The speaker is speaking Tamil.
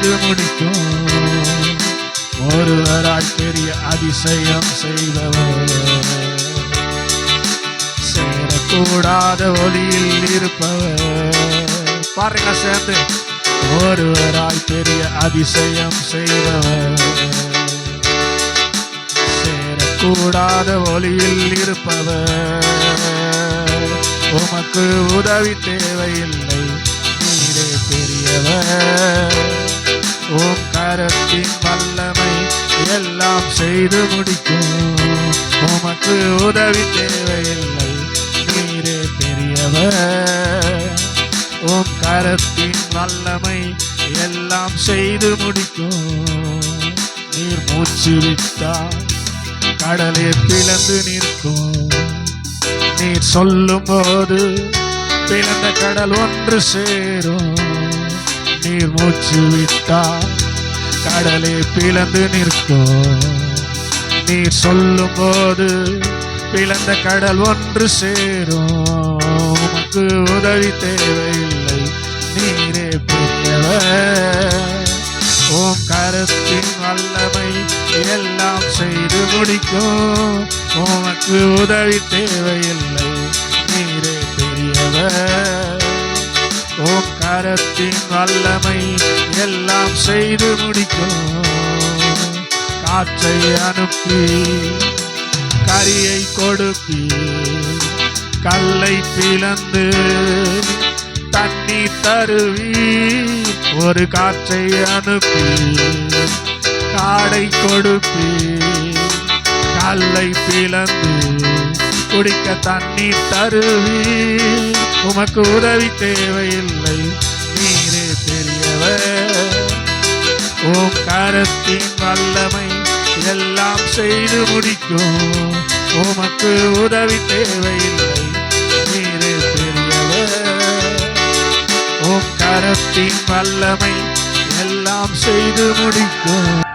செய்து முடிக்கும் ஒருவரால் பெரிய அதிசயம் செய்தவர். சேரக்கூடாத ஒளியில் இருப்பவர். பாருங்க சேர்ந்து. ஒருவரால் பெரிய அதிசயம் செய்தவர். சேரக்கூடாத ஒளியில் இருப்பவர். உமக்கு உதவி தேவையில்லை. நீரே பெரியவர். கரத்தின் வல்லமை எல்லாம் செய்து முடிக்கும். உமக்கு உதவி தேவையில்லை. நீரே பெரியவர். உம் கரத்தின் வல்லமை எல்லாம் செய்து முடிக்கும். நீர் மூச்சு விட்டால் கடலே பிளந்து நிற்கும். நீர் சொல்லும் போது பிளந்த கடல் ஒன்று சேரும். நீர் மூச்சு விட்டால் கடலே பிளந்து நிற்கும். நீர் சொல்லும் போது பிளந்த கடல் ஒன்று சேரும். உமக்கு உதவி தேவையில்லை நீரே பெரியவர். ஓம் கருத்தின் வல்லமை எல்லாம் செய்து முடிக்கும். உமக்கு உதவி தேவையில்லை நீரே பெரியவர். கரத்தின் வல்லமை எல்லாம் செய்து முடிக்கும். காற்றை அனுப்பி கரியை கொடுப்பி கல்லை பிளந்து தண்ணி தருவி ஒரு காற்றை அனுப்பி காடை கொடுப்பி கல்லை பிளந்து குடிக்க தண்ணி தருவி. உமக்கு உதவி தேவையில்லை. பெரியவர் ஓம் கரத்தின் வல்லமை எல்லாம் செய்து முடிக்கும். உமக்கு உதவி தேவையில்லை நீரே பெரியவர். ஓம் கரத்தின் வல்லமை எல்லாம் செய்து முடிக்கும்.